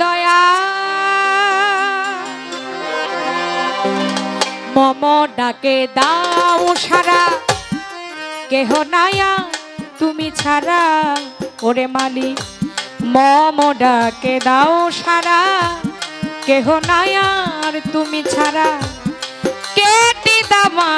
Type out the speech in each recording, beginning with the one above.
দয়া মম ডাকে দাও সারা, কেহ নায়া তুমি ছাড়া। ওরে মালিক, মম ডাকে দাও সারা, কেহ নায়ার তুমি ছাড়া। কেটে দামায়ারি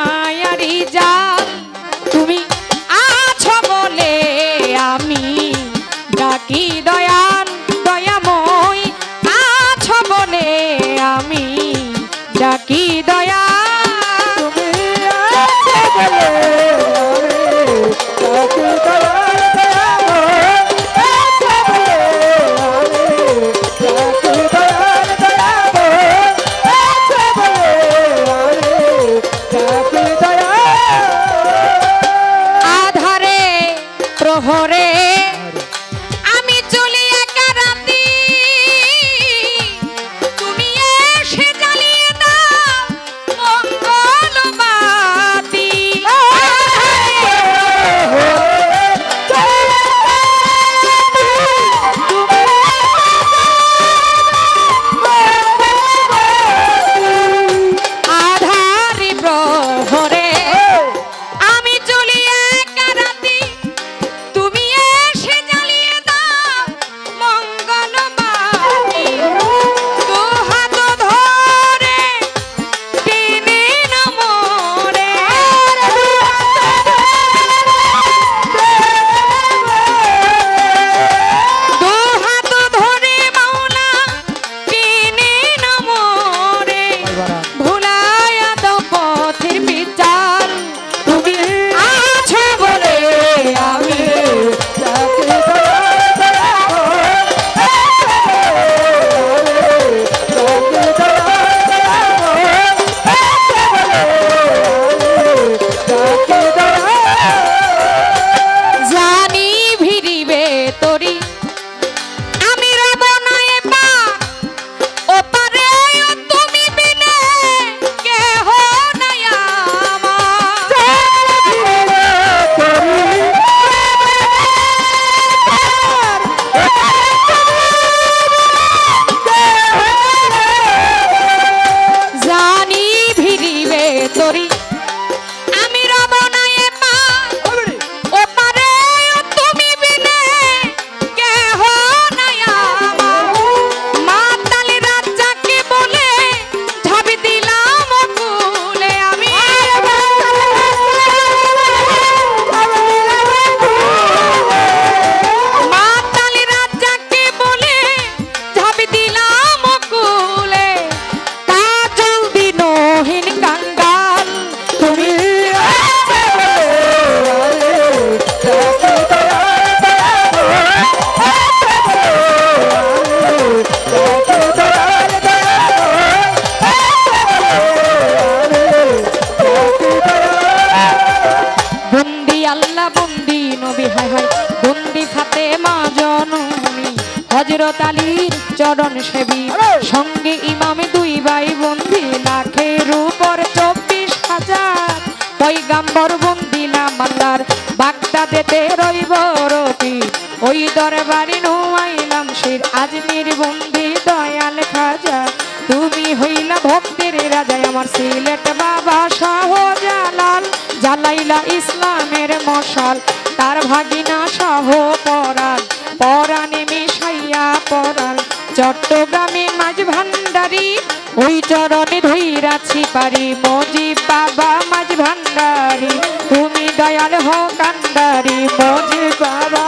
সেবী। সঙ্গে ইমামে দুই ভাই বন্দি লাখের উপর চব্বিশ হাজার। পৈগাম্বর বন্দি বাগদাদেতে রইব রতি ওই দরবারে নুয়াইলাম শির আজমির বন্দি দয়াল খাজা। তুমি হইলা ভক্তের রাজায় আমার সিলেট বাবা শাহ জালাল জ্বালাইলা ইসলামের মশাল তার ভাগিনা শাহ পরাণ পরাণে মিশাইয়া পরাণ চট্টগ্রামে মাঝ ভান্ডারি, ওই চরণে ধৈরাছি পারি। মজি বাবা মাঝ ভান্ডারি, তুমি দয়াল হো কান্ডারি। মজিব বাবা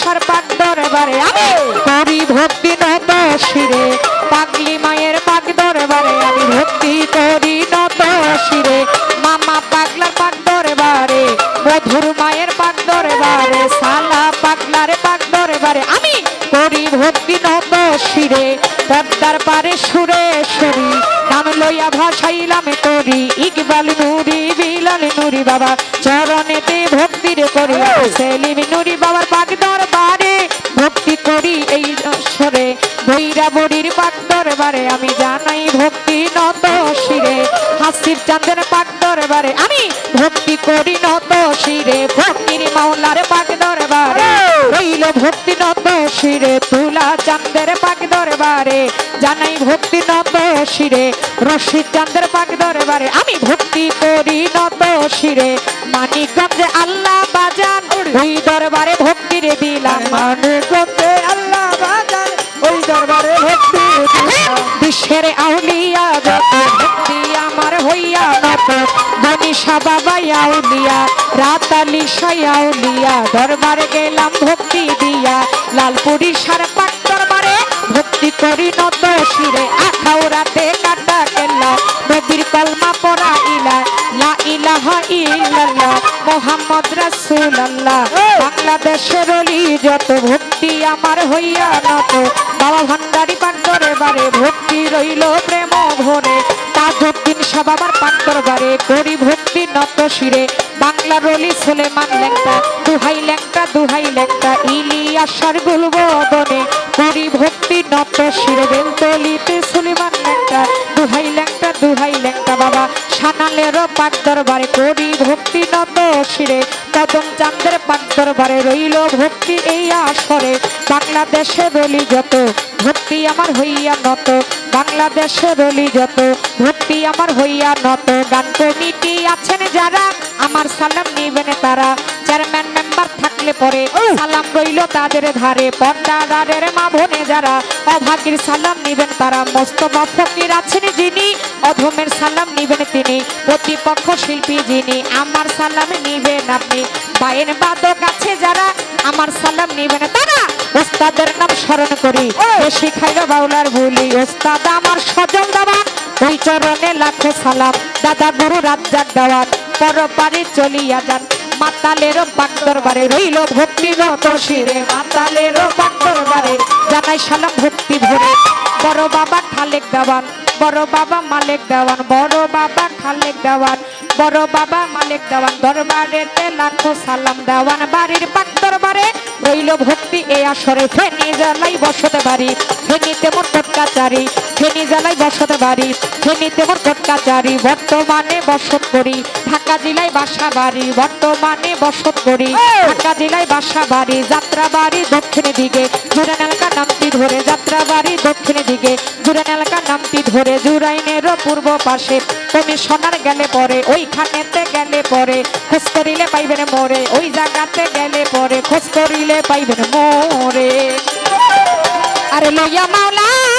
সার পাক দরবারে, আমি করি ভক্তি নত শিরে। পাগলি মায়ের পাক দরবারে, আমি ভক্তি করি নত শিরে। মামা পাগলার পাক দরবারে, মধুর মায়ের পাক দরবারে, সালা পাগলার পাক দরবারে, আমি করি ভক্তি নত শিরে। পদ্মার পারে সুরে সরি, নাম লইয়া ভাসাইলাম করি। ইকবাল নুরি, বিলাল নুরি বাবা, চরণেতে ভক্তি করি। সেলিম নুরি বাবার হাসির চাঁদের পাক দরবারে। আমি ভক্তি করি নত শিরে ভক্তির মাওলার পাক দরবারে। রইল ভক্তি নত শিরে তুলা চাঁদের পাক দরবারে। জানাই ভক্তি নত শিরে রশিদ চাঁদের পাক দরবারে। আমি ভক্তি করি নত শিরে মানিকগঞ্জে আল্লাহ বাজান। ওই দরবারে ভক্তি রে দিলাম। মানিকতে আল্লাহ বাজার ওই দরবারে ভক্তি দিলাম। বিশ্বের আউলিয়া যত হইয়া নত মনীষা বাবা আউলিয়া রাত আলী আউলিয়া দরবারে গেলাম ভক্তি দিয়া লালপুরি সার পাক দরবারে ভক্তি করি নত শিরে আখাও রাতে কাটা কেল্লা নবীর কলমা পড়া ইলা লা ইলাহা ইল্লাল্লাহ মোহাম্মদ রাসূলুল্লাহ বাংলাদেশের অলি যত ভক্তি আমার হইয়া নত বাবা ভান্ডারি পান্তরে বারে ভক্তি রইল প্রেম ভরে তাজউদ্দিন সব পান্তর ঘরে করি ভক্তি নত শিরে বাংলা রলি সুলেমান লেখা দুহাই লেখা দুহাই লেংটা ইলিয়াসার গুলবদনে করি ভক্তি নত শিরে বেলতলিতে সুলেমান লেখা দুহাই ল্যাংটা, দুহাই লেখা বাবা, সানালেরও ঘরে করি পাক দরবারে রইল ভক্তি এই আসরে। বাংলাদেশে রলি যত, ভক্তি আমার হইয়া নত। বাংলাদেশে রলি যত, ভক্তি আমার হইয়া নত। গান কমিটি আছেন যারা, আমার সালাম নিবেন তারা। চেয়ারম্যান পরে সালাম রইল তাদের ধারে। পর্দাদারের মা বোনে যারা অভাগীর সালাম নিবেন তারা। মোস্তফা ফকির আছেন যিনি অধমের সালাম নিবেন তিনি। প্রতিপক্ষ শিল্পী যিনি আমার সালাম নিবেন আপনি। বায়ের বাদক আছে যারা আমার সালাম নিবেন তারা। ওস্তাদের নাম স্মরণ করি। বেশি খাইল বাউলার ভুলি ওস্তাদ আমার সজল দেওয়ান ওই চরণে লাখো সালাম। দাদা গুরু রাজ্জাক দেওয়ান পরপারে চলিয়া যান। মাতালেরও পাক দরবারে রইল ভক্তি রত শিরে মাতালেরও পাক দরবারে জানাই সালাম ভক্তি ভরে। বড় বাবা খালেক দেওয়ান, বড় বাবা মালিক দেওয়ান, বড় বাবা খালেক দেওয়ান, বড় বাবা মালিক দেওয়ান, দরবারেতে লাখো সালাম দেওয়ান, বাড়ির পাক দরবারে রইল ভক্তি এ আসরে ফেনি জ্বালাই বসতে বাড়ি ফেনিতে মোর কটকাচারি ফেনি জ্বালাই বসতে বাড়ি ফেনিতে মোর কটকাচারি বর্তমানে বসত করি। ঢাকা জেলায় বাসা বাড়ি বর্তমানে বসত করি। ঢাকা জেলায় বাসা বাড়ি যাত্রা বাড়ি দক্ষিণে দিকে। জুড়ে এলাকা নামটি ধরে যাত্রা বাড়ি দক্ষিণে দিকে। জুড়ে এলাকা নামটি ধরে জুরাইনেরও পূর্ব পাশে। কমিশনার গেলে পরে ওইখানেতে গেলে পরে। খোঁজ করিলে পাইবেন মোরে ওই জায়গাতে গেলে পরে। খোঁজ করিলে পাইবেন মোরে। আরে লইয়া মাওলার